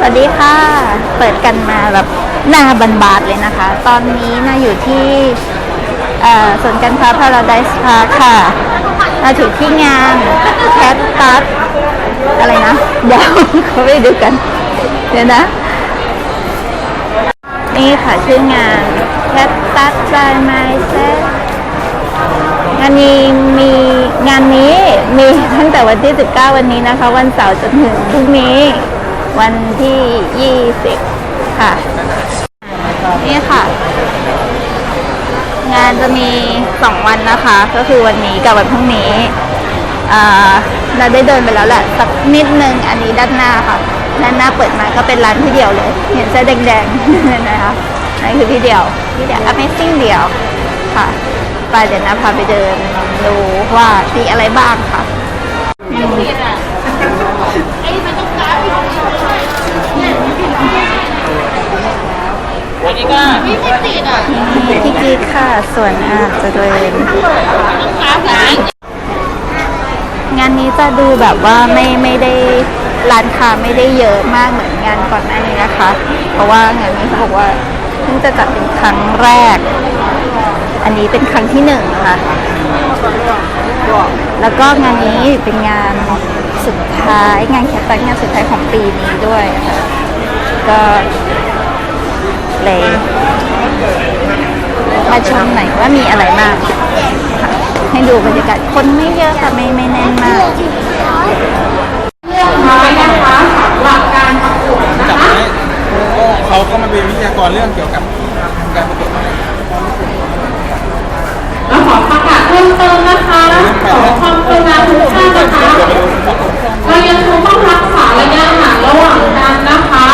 สวัสดีค่ะ เปิดกันมาแบบหน้าบันบาดเลยนะคะ ตอนนี้น่าอยู่ที่สวนการค้าพาราไดส์พาค่ะมาถึงที่งานแคทตัสอะไรนะ เดี๋ยวเขาไปดูกัน เดี๋ยวนะ นี่ค่ะชื่องานแคทตัส by myself งานนี้มีงานนี้มีตั้งแต่วันที่ 19 วันนี้นะคะ วันเสาร์จนถึงพรุ่งนี้ วันที่ 20 ค่ะ นี่ค่ะ งานจะมี 2 วันนะคะ ก็คือวันนี้กับวันพรุ่งนี้อ่าเราได้เดินไปแล้วแหละสักนิดนึงอันนี้ด้านหน้าค่ะ ด้านหน้าเปิดมาก็เป็นร้านที่เดียวเลย เห็นเสื้อแดงๆนั่นนะคะนั่นคือที่เดียวที่เดียว Amazing เดียวค่ะไปเดี๋ยวนะพาไปเดินดูว่ามีอะไรบ้างค่ะอืม พี่กีดค่ะส่วนอาจจะเดินงานนี้จะดูแบบว่าไม่ไม่ได้ร้านค้าไม่ได้เยอะมากเหมือนงานก่อนหน้านี้นะคะ เพราะว่างานนี้เขาบอกว่าเพิ่งจะจัดเป็นครั้งแรก อันนี้เป็นครั้งที่หนึ่งค่ะแล้วก็งานนี้เป็นงานสุดท้ายงานแคสตันงานสุดท้ายของปีนี้ด้วยค่ะก็ เลย มาชมหน่อยว่ามีอะไรบ้างค่ะให้ดูบรรยากาศคนไม่เยอะค่ะไม่ไม่แน่นมาก น้อยนะคะหลักการประกวดนะ จับ คะ ไว้เขาก็มาเป็นวิทยากรเรื่องเกี่ยวกับการประกวด แล้วขอประกาศเพิ่มเติมนะคะขอความกรุณาทุกท่านนะคะเรายังคงต้องรักษาระยะห่างระหว่างกันนะคะ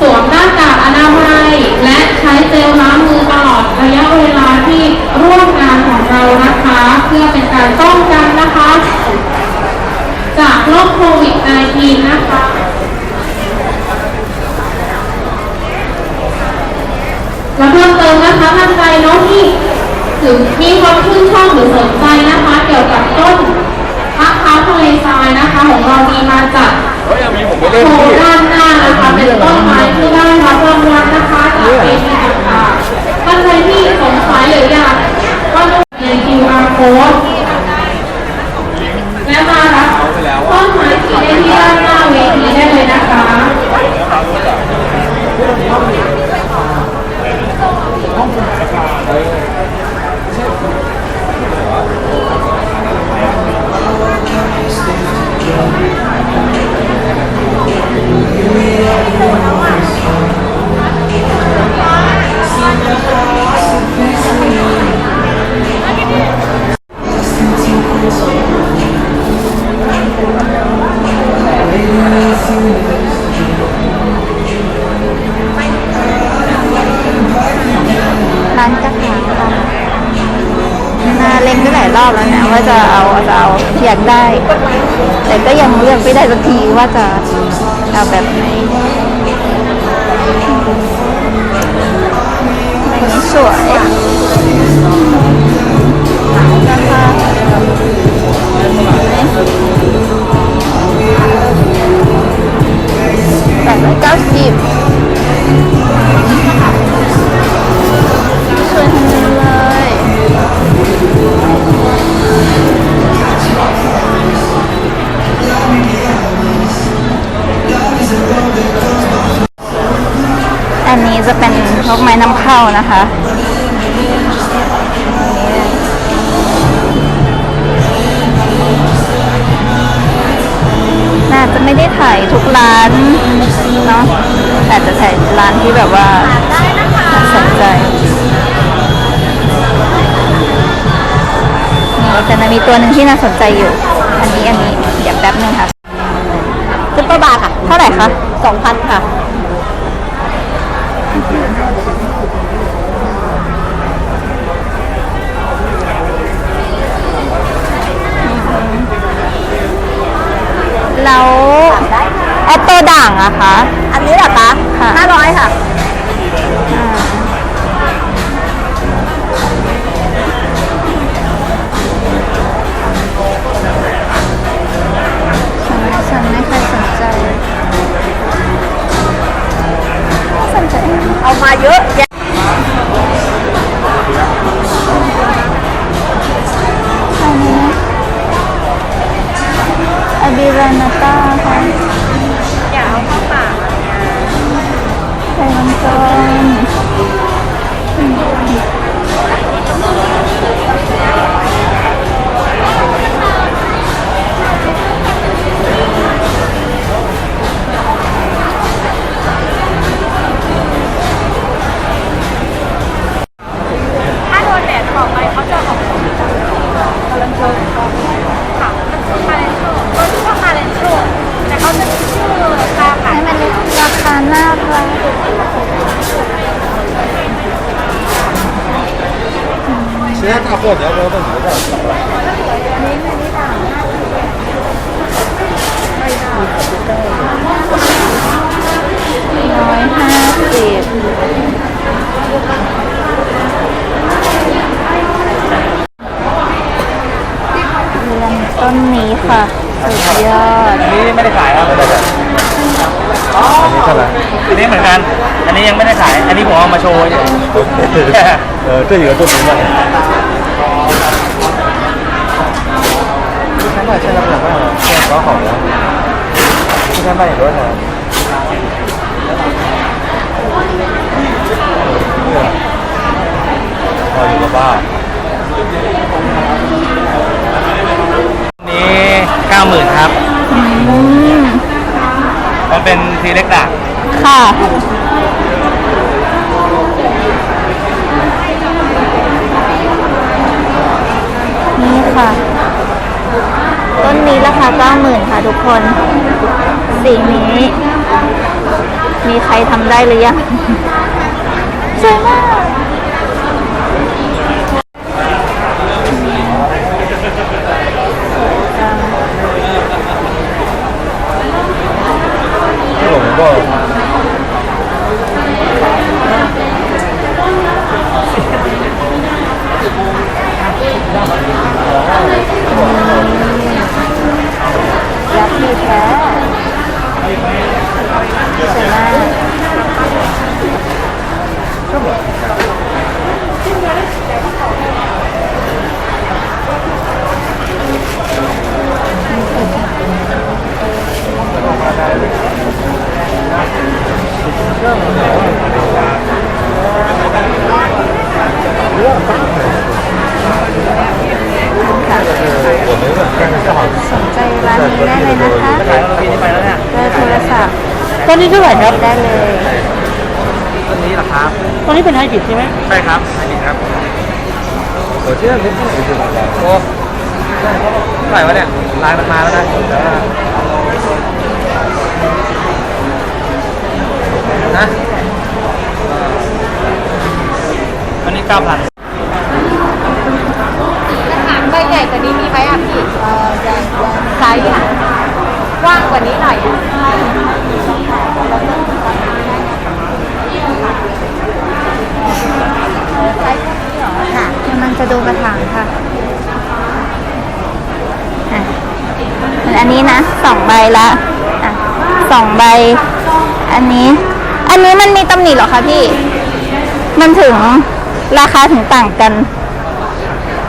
สวมหน้ากากอนามัยและใช้เจลล้างมือตลอดระยะเวลาที่ร่วมงานของเรานะคะ เพื่อเป็นการป้องกันนะคะ จากโรคโควิด -19 นะคะ และเพิ่มเติมนะคะท่านใดเนาะที่ถึงมีความชื่นชอบหรือสนใจนะคะ เกี่ยวกับต้นมะพร้าวทะเลทรายนะคะ ของเรามีมาจากเฮ้ยมีผมไปโชเล่นว์ที่ด้านหน้านะคะเป็นต้นไม้ที่ได้รับรางวัลนะคะจากเวทีต่างๆท่านใดที่สงสัยหรืออยากว่าดูใน QR code และมา แต่ก็ยังเลือกไม่ได้สักทีว่าจะเอาแบบไหนสวยนะคะแปดร้อยเก้าสิบสวยทั้งนั้นเลย อันนี้จะเป็นพวกไม้น้ำเข้านะคะน่าจะไม่ได้ถ่ายทุกร้านเนาะแต่จะถ่ายร้านที่แบบว่าน่าสนใจนี่แต่มันมีตัวหนึ่งที่น่าสนใจอยู่ อันนี้อันนี้เดี๋ยวแป๊บนึงค่ะ ซุปเปอร์บาร์ค่ะ เท่าไหร่คะสองพันค่ะ แล้วแอปเปิลด่างอะคะ อันนี้เหรอคะห้าร้อยค่ะ maju ya. Abiranata น่ารัก 现在大货你要不要问你的价？ ร้อยห้าสิบเรือนต้นนี้ค่ะ สุดยอด อันนี้ไม่ได้ขายครับ อันนี้เท่าไหร่ อันนี้เหมือนกัน อันนี้ยังไม่ได้ขาย อันนี้ผมเอามาโชว์เฉย 呃，这几个都明白。一千块现在不想卖了，现在搞好了。一千卖你多少钱？对啊，哦，有个八。 อันนี้เก้าหมื่นครับ อื มันเป็นทีเล็กด่างค่ะ นี่ค่ะ ต้นนี้ราคาเก้าหมื่นค่ะทุกคน สีนี้ มีใครทำได้หรือยัง สวยมาก ยักษ์ที่แท้สวยมากค่ะ 我没问，但是正好 สน ใจร้านนี้ได้เลยนะคะเรไปแล้วเนี่ยเบอร์โทรศัพท์ตอนนี้เท่าไหร่ครับ ได้เลยต้นนี้เหรอครับตอนนี้เป็นไฮบริดใช่ไหมใช่ครับไฮบริดครับโอ้ที่นั่นเล็กที่ไหนอยู่โอ้เท่าไหร่วะเนี่ยลายมันมาแล้วนะนะอันนี้เก้าพันถามใบใหญ่กว่านี้มีไหมอะพี่ ไซส์อะกว้างกว่านี้หน่อยอะค่ะกำลังจะดูกระถางค่ะอะ อันนี้นะสองใบละอะสองใบ อันนี้ อันนี้มันมีตำหนิเหรอคะพี่ มันถึงราคาถึงต่างกัน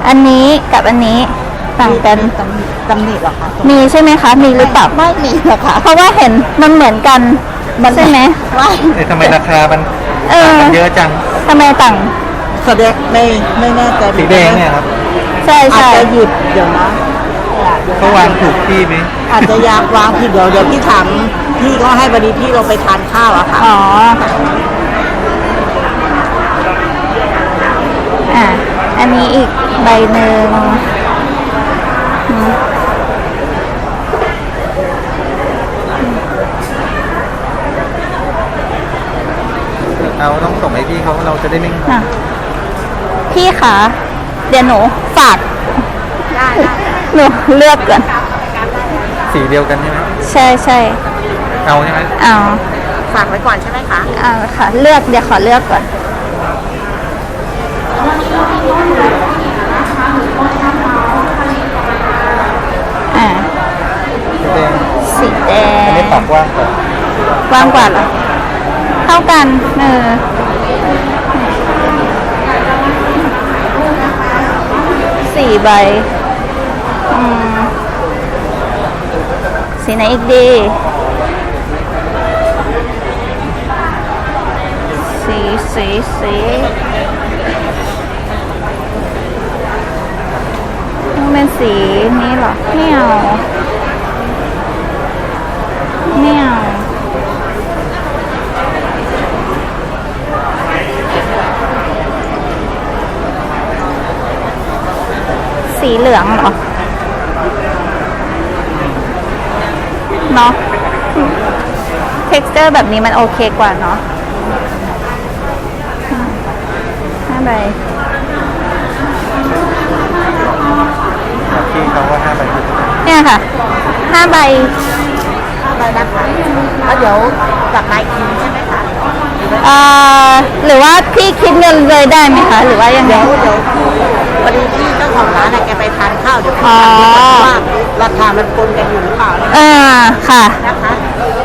อันนี้กับอันนี้ ต่างกันตำหนิเหรอคะมีใช่ไหมคะ มีหรือเปล่า ไม่มีหรอกค่ะ เพราะว่าเห็นมันเหมือนกันใช่ไหม ไม่เอ๊ะทำไมราคามันเออ ต่างกันเยอะจัง ทำไมต่าง แสดงไม่ไม่แน่ใจสีแดงเนี่ยครับใช่อาจใช่จะหยิบเดี๋ยวนะเขาวางถูกที่ไหมอาจจะยากวางผิดเดี๋ยวเดี๋ยวพี่ถามพี่ก็ให้พอดีพี่เราไปทานข้าวอะค่ะ อ๋ออะอันนี้อีกใบหนึ่งอืม เราต้องส่งให้พี่เขาเราจะได้ไม่อะ พี่คะเดี๋ยวหนูฝากหนูเลือกก่อน สีเดียวกันใช่ไหมใช่ใช่เอาใช่ไหมเอาฝากไว้ก่อนใช่ไหมคะเอาค่ะ เลือกเดี๋ยวขอเลือกก่อน อ่า สีแดง สีแดงอันนี้ปากกว้างกว่ากว้างกว่าเหรอเท่ากัน เออสี่ใบอืมสีไหนอีกดี สีสีสีต้องเป็นสีนี้เหรอไม่เอาไม่เอา สีเหลืองเหรอเนาะโอเค texture แบบนี้มันโอเคกว่าเนาะห้าใบที่เขาว่าห้าใบคือเนี่ยค่ะห้าใบไปนะคะแล้วเดี๋ยวกลับมาอีกทีใช่ไหมคะเอ่อหรือว่าพี่คิดเงินเลยได้ไหมคะ หรือว่ายังไง เดี๋ยวเดี๋ยววันนี้ที่เจ้าของร้านน่ะแกไปทานข้าวเดี๋ยวอ๋อว่าราคามันปนกันอยู่หรือเปล่าอ่าค่ะนะคะ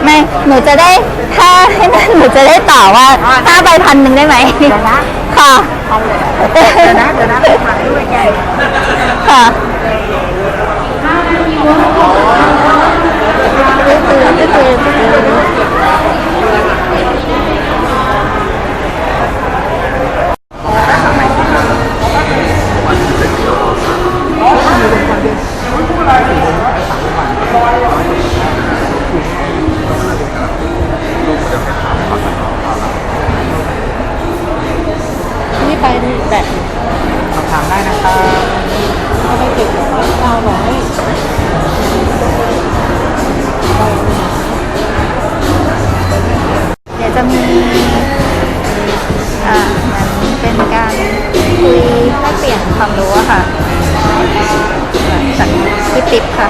ไม่หนูจะได้ถ้าให้นั่นหนูจะได้ต่อว่าห้าใบพันหนึ่งได้ไหมเดี๋ยวนะค่ะเอาเลยเดี๋ยวนะเดี๋ยวนะไปถ่ายด้วยแกค่ะนี่ ความรู้อะค่ะจากพี่ติ๊บค่ะ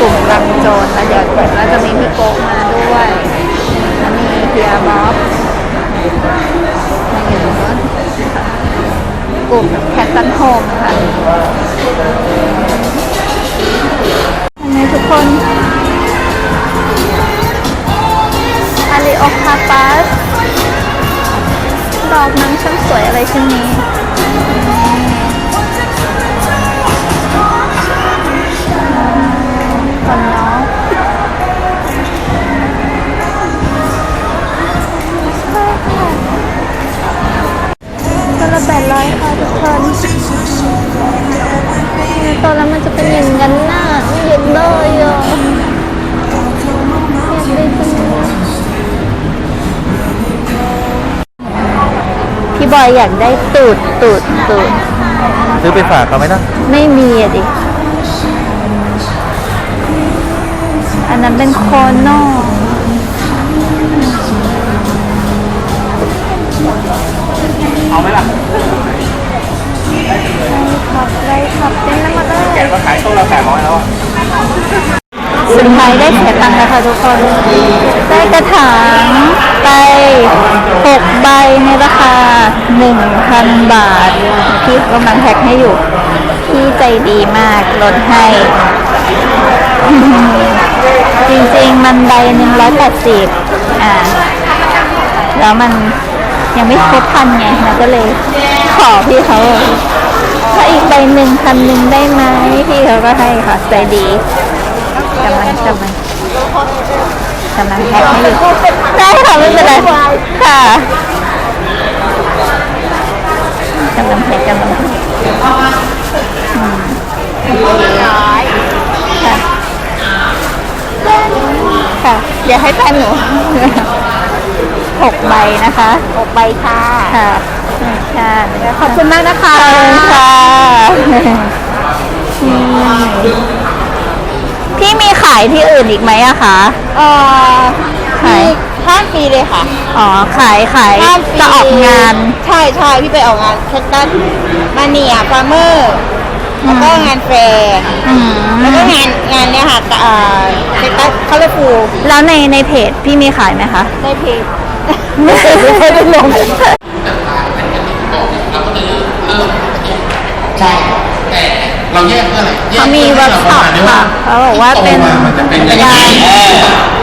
กลุ่มรังโจรแล้วเดี๋ยวเดี๋ยวจะมีพี่โกะมาด้วยแล้วมีเพียบ๊อบมาอยู่กลุ่มแคทตันโฮมค่ะอันนี้ทุกคนอาริโอคาปัส ดอกนั้นช่างสวยอะไรเชิ้นนี้คนเนาะใช่ค่ะตัวละแปดร้อยค่ะทุกคนตอนแล้วมันจะเป็นอย่างนั้นน่ะไม่เห็นเลยอะ พี่บอยอยากได้ตูดตูดตูดซื้อไปฝากเขาไหมนะไม่มีอะดิ อันนั้นเป็นโคโน่เอาไหมล่ะครับได้ครับเต้นแล้วมาเลยแกก็ขายต้นละแปดร้อยแล้วอะ สุดท้ายได้เสียตังค์แล้วค่ะทุกคน ได้กระถางไปหกใบในราคาหนึ่งพันบาทที่กำลังแพ็คให้อยู่ที่ใจดีมากลดให้ จริงๆ มันใบหนึ่งร้อยแปดสิบอ่า แล้วมันยังไม่ครบพันไงมันก็เลยขอพี่เขาถ้าอีกใบหนึ่งพันหนึ่งได้ไหมพี่เขาก็ให้ค่ะใจดี กำลังกำลังกำลังแพ็คให้อยู่ได้ค่ะไม่เป็นไรค่ะกำลังแพ็คกำลังแพ็คอืมค่ะค่ะเดี๋ยวให้แฟนหนูหกใบนะคะหกใบค่ะค่ะค่ะขอบคุณมากนะคะค่ะ พี่มีขายที่อื่นอีกไหมอะคะ เอ่อขายข้ามปีเลยค่ะอ๋อ ขายขายข้ามปีจะออกงาน ใช่ใช่พี่ไปออกงานแคคตัสมาเนียฟาร์เมอร์แล้วก็งานแฟร์อืมแล้วก็งานงานเนี้ยค่ะเอ่อแคคตัสคาร์ฟูแล้วในในเพจพี่มีขายไหมคะในเพจไม่เคยไม่เคยได้ลง ใช่ แต่ เราแยกเพื่ออะไรแยเขากมีพื่เวิอร์กให้ช็อปประมาณได้ว่าค่ะเขาบอกว่าเป็นที่โตมมันจะเป็นอย่างการนี้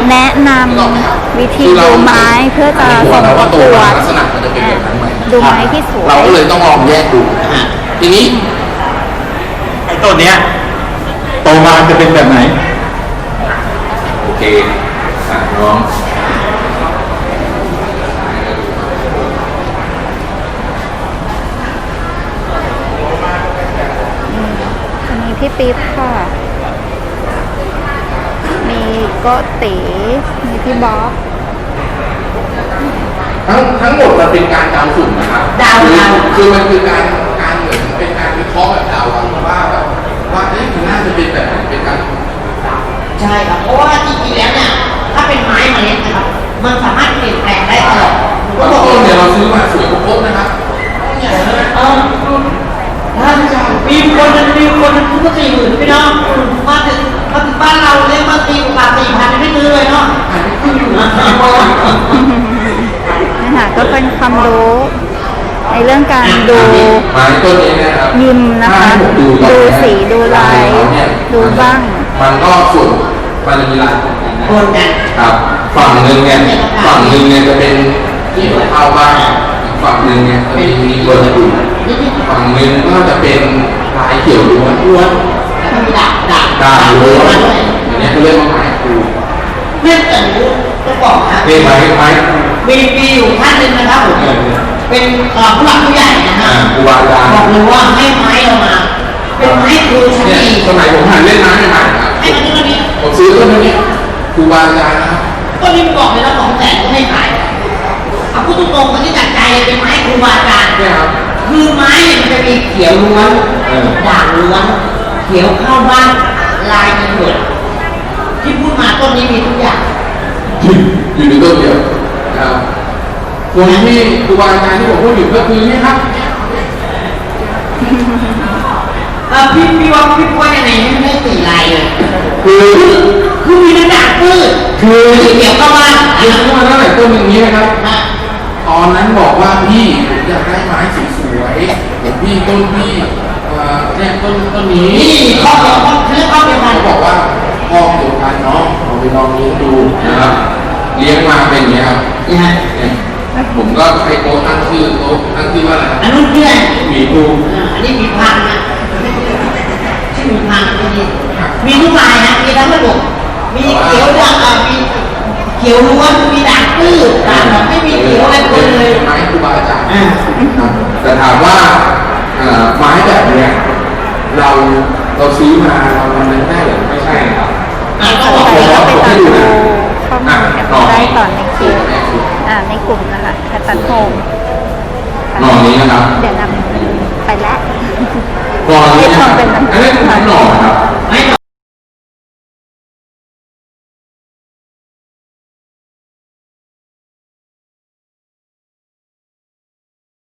แนะนำวิธีดูไม้เพื่อจะส่งประกวดลักษณะมันจะเป็นแบบนั้นไหมดูไม้ที่สวยเราก็เลยต้องลองแยกดูนะฮะทีนี้ไอ้ต้นเนี้ยโตมาจะเป็นแบบไหน โอเคอะน้อง อันนี้ พี่ปิ๊บค่ะ มีโกติ มีพี่บ๊อบทั้งทั้งหมดมันเป็นการดาวสุ่มนะครับดาวคือดาวคือมันคือการการเหมือนเป็นการวิเคราะห์แบบดาวอะว่าแบบว่าเอ๊ะมันน่าจะเป็นแบบไหนเป็นการใช่ครับเพราะว่าจริงๆแล้วเนี่ยถ้าเป็นไม้เมล็ดนะครับมันสามารถเปลี่ยนแปลงได้ตลอดบางต้นเนี่ยเราซื้อมาสวยครบนะครับเออ ถ้ามีคนนึงมีคนหนึงซื้อมาสี่หมื่นพี่น้องมาถึงมาถึงบ้านเราเรียกมาตีกว่าสี่พันไม่ซื้อเลยเนาะนี่ค่ะก็เป็นความรู้ในเรื่องการดูไม้ต้นนี้นะครับยิมนะคะดูสีดูลายดูบ้าง มันก็ส่วนมันจะมีลายของมันะคนกันครับ ฝั่งหนึ่งเนี่ยฝั่งหนึ่งเนี่ยจะเป็นที่หัวเท้าบ้าง ฝั่งหนึ่งเนี่ยจะมีมีเบอร์อยู่ฝั่งหนึ่งก็จะเป็นลายเขียวล้วนล้วนแล้วก็มีดาบดาบด่างล้วนอันนี้เขาเรียกว่าไม้ครูเมื่อแต่รู้จะบอกนะนี่ไม้ไม้มีมีอยู่ท่านหนึ่งนะครับผมเป็นต่อผู้หลักผู้ใหญ่นะฮะอ่าครูบาอาจารบอกเลยว่าให้ไม้เรามาเป็นไม้ครูชั้นเนี่ยดีสมัยผมหันเล่นไม้ใหม่ๆครับให้มันต้นนี้ผมซื้อต้นนี้ครูบาอาจารย์นะครับต้นนี้บอกเลยนะสองแสนก็ไม่ขาย เอาพูดตรงๆมันที่จากใจเลยเป็นไม้ครูบาอาจารย์เนี่ยครับคือไม้เนี่ยมันจะมีเขียวล้วนเออด่างล้วน เขียวเข้าบ้านลายมีหมดที่พูดมาต้นนี้มีทุกอย่างอยู่อยู่ในต้นเดียวนะครับคนที่ครูบาอาจารย์ที่ผมพูดอยู่ก็คือนี่ครับเออพี่พี่ว่าพี่ว่ายังไงไม่ได้สี่ลายเลยคือคือมีน้ำด่างพืชคือสีเขียวเข้าบ้านเรียนมาตั้งแต่ต้นอย่างนี้นะครับนะต อนนั้นบอกว่าพี่ผมอยากได้ไม้สวยๆผมพี่ต้นพี่เอ่อเนี่ยต้นต้นนี้นี่ข้อเดียวข้อคือข้อเดียวกันเขาบอกว่าพ่อเดียวกันเนาะเราไปลองเลี้ยงดูนะครับเลี้ยงมาเป็นอย่างนี้ยครับนะฮะเนี่ยผมก็ใช้โต๊ะตั้งชื่อโต๊ะตั้งชื่อว่าอะไรอันนู้นเพื่อนหมีภูอ่าอันนี้มีพังนะชื่อมีพังที่นี่มีทุกลายนะมีทั้งระบบมีเขียวด่างอะมี เขียวล้วนมีด่างพืชด่างแบบไม่มีเขียวอะไรเลยเลยไม้ครูบาอาจารย์อ่าครับแต่ถามว่าเอ่อไม้แบบเนี้ยเราเราซื้อมาเราทำอะไรได้หรือไม่ใช่ครับอ่าก็สบนอกใจเลยก็ว่าไปตามดูข้อมูลอะกันหน่อได้นี้ต่อในคลิปเนี่ยคืออ่าในกลุ่มนะคะแคตันโฮมหน่อนี้นะครับเดี๋ยวนำไปแล้วหน่อนี้นะครับเป็นอันนี้คือหน่อ